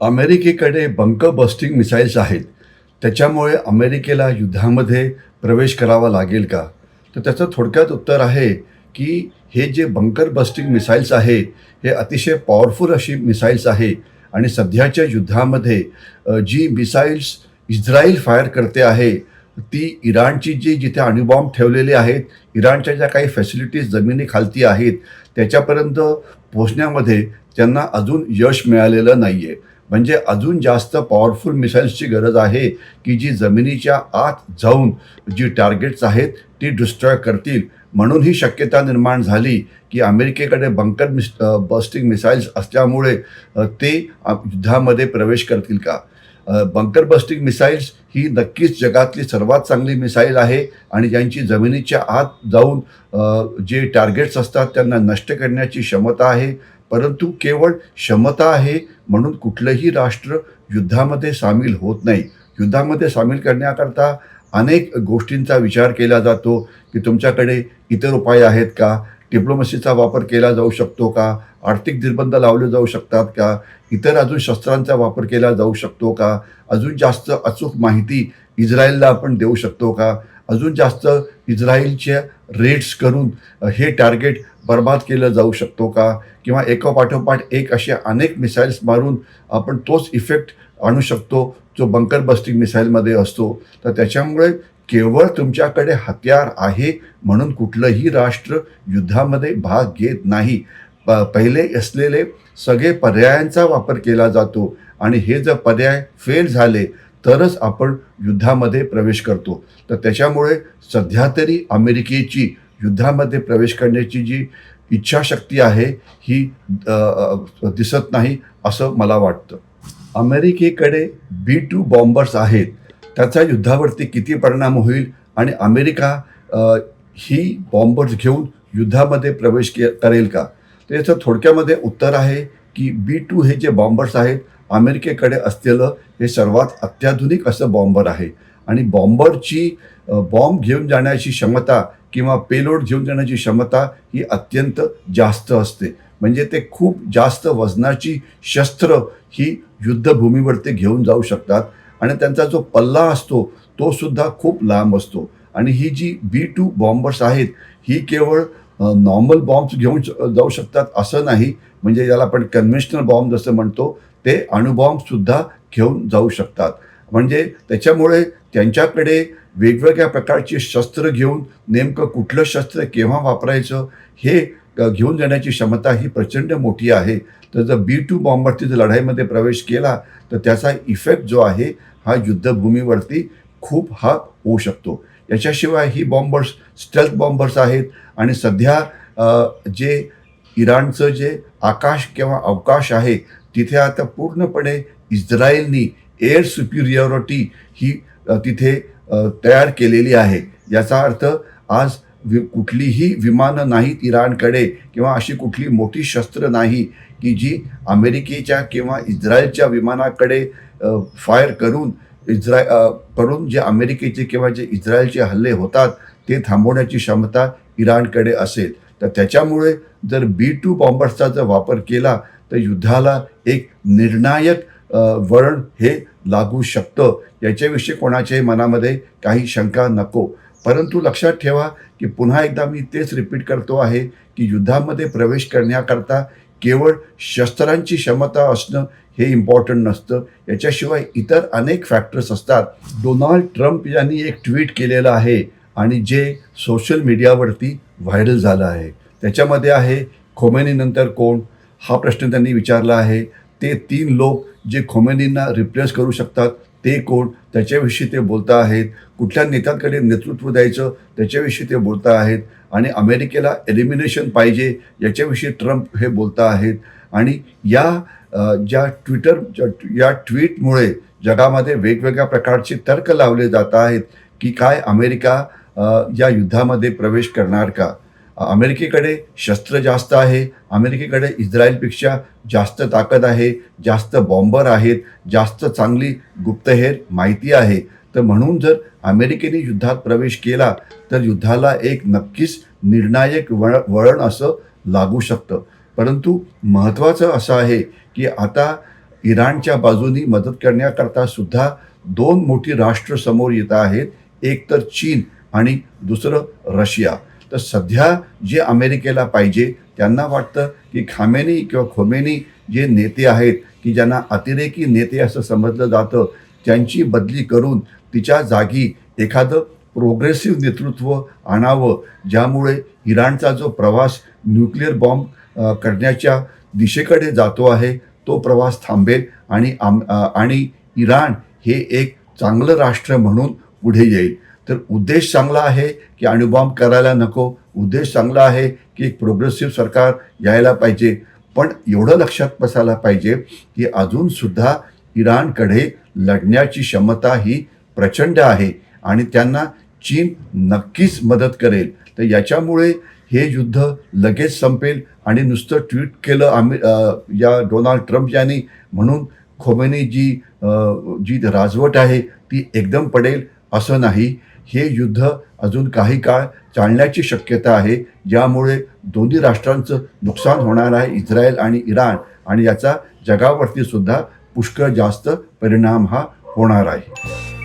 अमेरिकेकडे bunker bursting missiles आहेत. त्याच्यामुळे अमेरिकेला युद्धामध्ये प्रवेश करावा लागेल का? तर त्याचं थोडक्यात उत्तर आहे की हे जे बंकर बस्टिंग मिसाईल्स आहे हे अतिशय पॉवरफुल अशी मिसाईल्स आहे आणि सध्याच्या युद्धामध्ये जी मिसाईल्स इस्रायल फायर करते आहे ती इराणची जी जिथे अणुबॉम्ब ठेवलेले आहेत इराणच्या ज्या काही फॅसिलिटीज जमिनीखालती आहेत त्याच्यापर्यंत पोहोचण्यामध्ये त्यांना अजून यश मिळालेलं नाही आहे म्हणजे अजून जास्त पॉवरफुल मिसाईल्सची गरज आहे की जी जमिनीच्या आत जाऊन जी टार्गेट्स आहेत ती डिस्ट्रॉय करतील. म्हणून ही शक्यता निर्माण झाली की अमेरिकेकडे बंकर मिस बस्टिंग मिसाईल्स असल्यामुळे ते युद्धामध्ये प्रवेश करतील का? बंकर बस्टिंग मिसाईल्स ही नक्कीच जगातली सर्वात चांगली मिसाईल आहे आणि ज्यांची जमिनीच्या आत जाऊन जे टार्गेट्स असतात त्यांना नष्ट करण्याची क्षमता आहे. परंतु केवळ क्षमता आहे म्हणून कुठलंही राष्ट्र युद्धामध्ये सामील होत नाही. युद्धामध्ये सामील करण्याकरता अनेक गोष्टींचा विचार केला जातो की तुमच्याकडे इतर उपाय आहेत का? डिप्लोमसीचा वापर केला जाऊ शकतो का? आर्थिक निर्बंध लावले जाऊ शकतात का? इतर अजून शस्त्रांचा वापर केला जाऊ शकतो का? अजून जास्त अचूक माहिती इस्रायलला आपण देऊ शकतो का? अजून जास्त इस्रायलच्या रेट्स करून हे टार्गेट बर्बाद केलं जाऊ शकतो का? किंवा एकापाठोपाठ एक असे अनेक मिसाईल्स मारून आपण तोच इफेक्ट आणू शकतो जो बंकर बस्टिंग मिसाईलमध्ये असतो. तर त्याच्यामुळे केवळ तुमच्याकडे हत्यार आहे म्हणून कुठलंही राष्ट्र युद्धामध्ये भाग घेत नाही. प- पहिले असलेले सगळे पर्यायांचा वापर केला जातो. आणि हे जर पर्याय फेल झाले तरच आपण युद्धामध्ये प्रवेश करतो. तर त्याच्यामुळे सध्या तरी अमेरिकेची युद्धामध्ये प्रवेश करण्याची जी इच्छाशक्ती आहे ही दिसत नाही असं मला वाटतं. अमेरिकेकडे बी टू बॉम्बर्स आहेत. त्याचा युद्धावरती किती परिणाम होईल आणि अमेरिका ही बॉम्बर्स घेऊन युद्धामध्ये प्रवेश के करेल का? तर याचं थोडक्यामध्ये उत्तर आहे की बी टू हे जे बॉम्बर्स आहेत अमेरिकेकडे असलेलं हे सर्वात अत्याधुनिक असं बॉम्बर आहे. आणि बॉम्बरची बॉम्ब घेऊन जाण्याची क्षमता किंवा पेलोड घेऊन जाण्याची क्षमता ही अत्यंत जास्त असते. म्हणजे ते खूप जास्त वजनाची शस्त्र ही युद्धभूमीवरती घेऊन जाऊ शकतात. आणि त्यांचा जो पल्ला असतो तो सुद्धा खूप लांब असतो. आणि ही जी बी टू बॉम्बर्स आहेत ही केवळ नॉर्मल बॉम्ब्स घेऊन जाऊ शकतात असं नाही. म्हणजे ज्याला आपण कन्व्हेन्शनल बॉम्ब जसं म्हणतो ते अणुबॉम्बसुद्धा घेऊन जाऊ शकतात. म्हणजे त्याच्यामुळे त्यांच्याकडे वेगवेगळ्या प्रकारची शस्त्र घेऊन नेमकं कुठलं शस्त्र केव्हा वापरायचं हे घेऊन जाण्याची क्षमता ही प्रचंड मोठी आहे. तर जर बी टू बॉम्बरची जर लढाईमध्ये प्रवेश केला तर त्याचा इफेक्ट जो आहे हा युद्धभूमीवरती खूप हा होऊ शकतो. याच्याशिवाय ही बॉम्बर्स स्टेल्थ बॉम्बर्स आहेत आणि सध्या जे इराणचं जे आकाश किंवा अवकाश आहे तिथे आता पूर्णपणे इस्रायलनी एअर सुपिरियॉरिटी ही तिथे तयार केलेली आहे. याचा अर्थ आज वि कुठलीही विमानं नाहीत इराणकडे किंवा अशी कुठली मोठी शस्त्र नाही की जी अमेरिकेच्या किंवा इस्रायलच्या विमानाकडे फायर करून इस्राय करून जे अमेरिकेचे किंवा जे इस्रायलचे हल्ले होतात ते थांबवण्याची क्षमता इराणकडे असेल. तर त्याच्यामुळे जर बी टू बॉम्बर्सचा जर वापर केला तर युद्धाला एक निर्णायक वळण हे लागू शकतं. याच्याविषयी कोणाच्याही मनामध्ये काही शंका नको. परंतु लक्षात ठेवा की पुन्हा एकदा मी तेच रिपीट करतो आहे की युद्धामध्ये प्रवेश करण्याकरता केवळ शस्त्रांची क्षमता असणं हे इम्पॉर्टंट नसतं. याच्याशिवाय इतर अनेक फॅक्टर्स असतात. डोनाल्ड ट्रम्प यांनी एक ट्विट केलेलं आहे आणि जे सोशल मीडियावरती व्हायरल झालं आहे. त्याच्यामध्ये आहे खोमेनीनंतर कोण? हा प्रश्न त्यांनी विचारला आहे. ते तीन लोक जे खोमेनींना रिप्लेस करू शकतात ते कोण? त्याच्याविषयी ते बोलता आहेत. कुठल्या नेत्यांकडे नेतृत्व द्यायचं? त्याच्याविषयी ते बोलता आहेत. आणि अमेरिकेला एलिमिनेशन पाहिजे याच्याविषयी ट्रम्प हे बोलता आहेत. आणि या ज्या ट्विटर ज्या- या ट्विटमुळे जगामध्ये वेगवेगळ्या प्रकारचे तर्क लावले जात आहेत की काय अमेरिका या युद्धामध्ये प्रवेश करणार का? अमेरिकेकडे शस्त्र जास्त आहे अमेरिकेकडे इस्रायलपेक्षा जास्त ताकद आहे जास्त बॉम्बर आहेत जास्त चांगली गुप्तहेर माहिती आहे. तर म्हणून जर अमेरिकेने युद्धात प्रवेश केला तर युद्धाला एक नक्कीच निर्णायक वळ वळण असं लागू शकतं. परंतु महत्त्वाचं असं आहे की आता इराणच्या बाजूनी मदत करण्याकरता सुद्धा दोन मोठी राष्ट्र समोर येत आहेत एक तर चीन आणि दुसरं रशिया. तर सध्या जे अमेरिकेला पाहिजे त्यांना वाटतं की खामेनी किंवा खोमेनी जे नेते आहेत की ज्यांना अतिरेकी नेते असं समजलं जातं त्यांची बदली करून तिच्या जागी एखादं प्रोग्रेसिव्ह नेतृत्व आणावं ज्यामुळे इराणचा जो प्रवास न्यूक्लिअर बॉम्ब करण्याच्या दिशेकडे जातो आहे तो प्रवास थांबेल आणि आम आणि इराण हे एक चांगलं राष्ट्र म्हणून पुढे येईल. तर उद्देश चांगला आहे की अणुबॉम्ब करायला नको. उद्देश चांगला आहे की एक प्रोग्रेसिव्ह सरकार यायला पाहिजे. पण एवढं लक्षात बसायला पाहिजे की अजूनसुद्धा इराणकडे लढण्याची क्षमता ही प्रचंड आहे आणि त्यांना चीन नक्कीच मदत करेल. तर याच्यामुळे हे युद्ध लगेच संपेल आणि नुसतं ट्विट केलं आम्ही या डोनाल्ड ट्रम्प यांनी म्हणून खोमेनी जी जी राजवट आहे ती एकदम पडेल असं नाही. हे युद्ध अजून काही काळ चालण्याची शक्यता आहे. ज्यामुळे दोन्ही राष्ट्रांचं नुकसान होणार आहे इस्रायल आणि इराण. आणि याचा जगावरती सुद्धा पुष्कळ जास्त परिणाम हा होणार आहे.